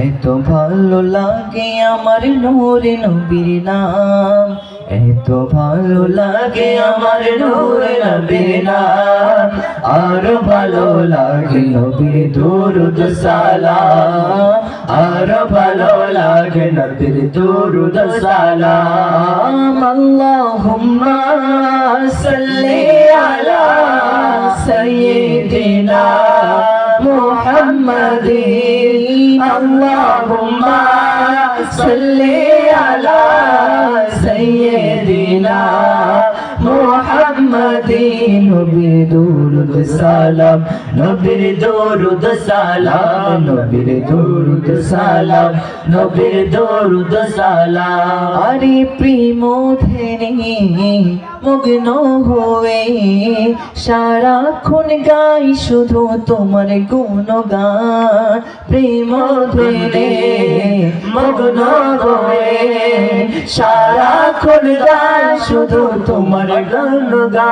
এত ভালো লাগে আমার নূরে নবীর নাম। এত ভালো লাগে আমার নূরে নবীর নাম। আর ভালো লাগে নবীর দুরুদ সালাম। আর ভালো লাগে নবীর দুরুদ সালাম। আল্লাহুম্মা সাল্লি আলা সাইয়্যিদিনা মুহাম্মাদিন। আল্লাহুম্মা সাল্লি আলা মুহাম্মাদিন নবীর দুরুদ সালাম। নবীর দুরুদ সালাম, নবীর দুরুদ সালাম, নবীর দুরুদ সালাম। আরে প্রেম ধেনে, মগ্ন হয়ে সারাক্ষণ গাই শুধু তোমার গুণগান। প্রেম ধেনে, মগ্ন হয়ে সারাক্ষণ গাই শুধু তোমার গুণগান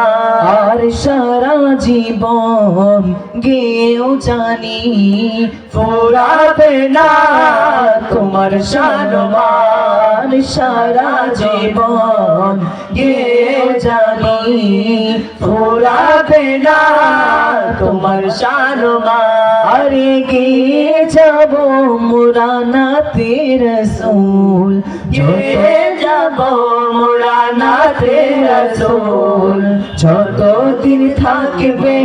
আর সারা জীবন গেও জানি। ফোরাবে না তোমার সম্মান। সারা জীবন গেও জানি। ফোরাবে না তোমার সম্মান। আরে গিয়ে যাব মুরানা তের রসুল। গিয়ে যাব den Sohn যতদিন থাকবে,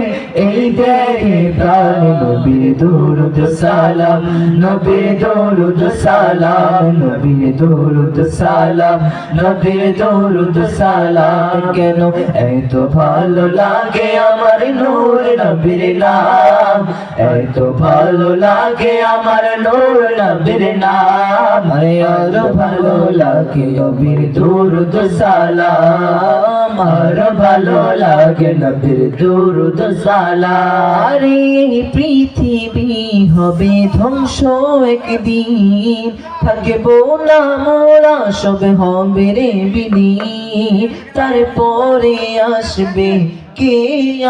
এই দেহে প্রাণ নবীর দরুদ সালাম নবীর দরুদ সালাম নবীর দরুদ সালাম নবীর দরুদ সালাম, কেন এত ভালো লাগে আমার নূর নবীর নাম? এত ভালো লাগে আমার নূর নবীর নাম। আর ভালো লাগে নবীর দরুদ সালাম। আর ভালো লাগে নবীর দরুদ সালারে। পৃথিবী হবে ধ্বংস একদিন। থাকব না মোরা, সবে হবে রে বিলীন। তারপরে আসবে কে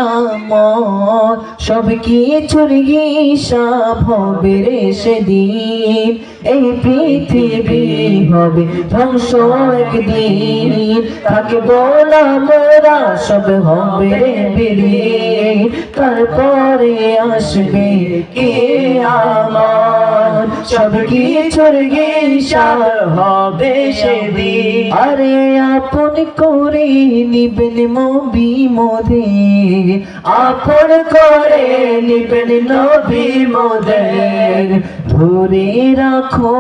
আমার? সব কিছুর হিসাব হবে রে সেদিন। এই পৃথিবী হবে ধ্বংস একদিন। তাকে বলা মোরা সব হবে রে তারপরে আসবে কে আমার? সব কিছুর হিসাব হবে সেদিন? আরে আপন করে নিবেন মবি মোদে আপন করে নিবেন নবী মোদের। ধরে রাখো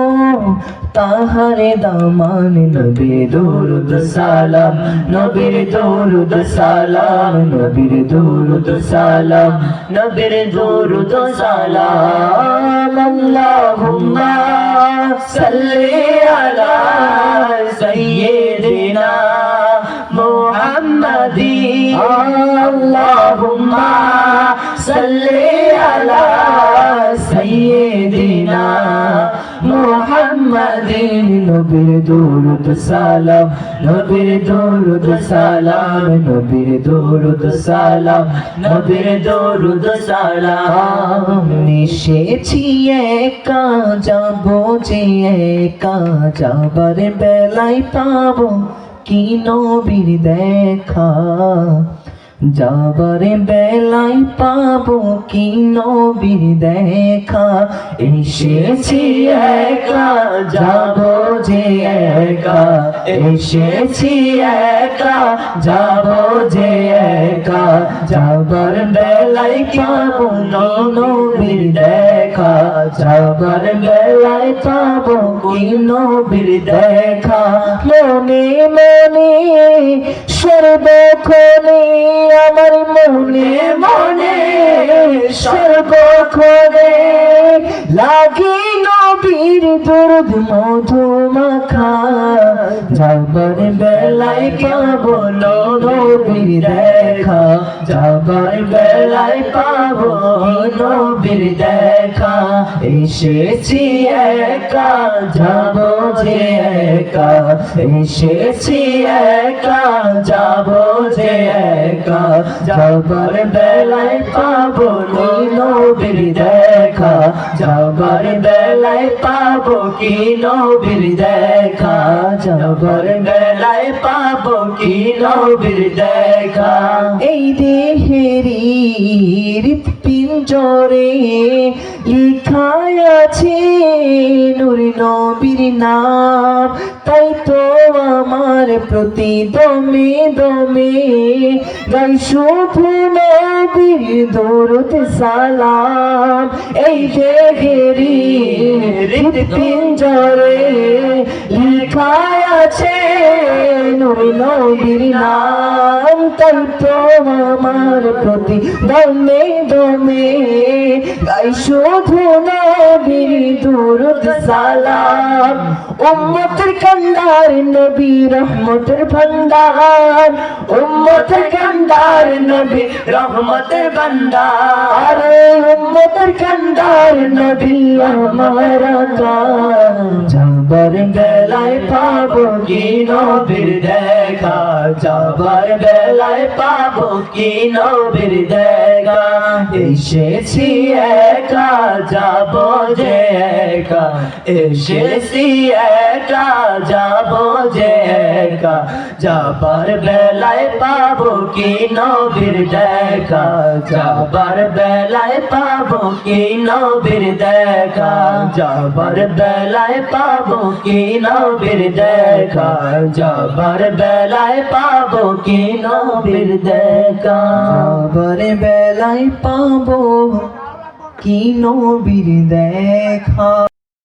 তাহারে দামান নবীর দরুদ সালাম, নবীর দরুদ সালাম, নবীর দরুদ সালাম, নবীর দরুদ সালাম। আল্লাহুম্মা সাল্লি আলা সাইয়্যিদিনা মুহাম্মাদিন আল্লাহুম্মা সাল্লি আলা সাইয়্যিদিনা মুহাম্মাদিন নবীর দরুদ সালাম, নবীর দরুদ সালাম, নবীর দরুদ সালাম, নবীর দরুদ সালাম। এসেছি একা, যাব যে একা, যাবার বেলায় পাবো কি নবীর দেখা? যাবারে বেলায় পাব কি নবীর দেখা? এসেছি একা, যাব যে একা। এসেছি একা, যাব যে একা। যাবার বেলায় পাব কি নবীর দেখা? যাবার বেলায় পাব কি নবীর দেখা। মনে মনে, সর্বক্ষণে আমার মনে মনে, সর্বক্ষণে লাগি নবীর দূর দুধ মধু মাখা। যাবার বেলায় পাবো নবীর দেখা। যাবার বেলায় পাবো নবীর দেখা। এসেছি একা, যাব যে একা। এসেছি একা, যাব যে একা। যাবার বেলায় পাবো নবীর দেখা। যাবার বেলায় পাবো কি নবীর দেখা? যাবার বেলায় পাবো কি নবীর দেখা? এই দেহেরি পিঞ্জরে লিখায় আছে নূর নবীর নাম। তাই তো আমার প্রতি দমে দমে গাই শুধু নবীর দরুদ সালাম। এই দেহেরি পিঞ্জরে লিখায় আছে নূর নবীর নাম? তাই তো আমার প্রতি দমে দমে। গাই শুধু নবীর দুরুদ সালাম। উম্মতের কান্দার নবী রহমতের ভান্ডার। উম্মতের কান্দার নবী রহমতের ভান্ডার। উম্মতের কান্দার নবী আমার যাবার বেলায় পাবো কি নবীর দেখা? যাবার বেলায় পাবো কি নবীর দেখা? এসেছি একা, যাব যে একা। এসেছি একা, যাব যে একা। যাবার বেলায় পাবো কি নবীর দেখা? যাবার বেলায় পাবো কি নবীর দেখা? যাবার বেলায় পাবো কি নবীর দেখা যাবার বেলায় পাবো কি নবীর দেখা যাবার বেলায় পাবো কি নবীর দেখা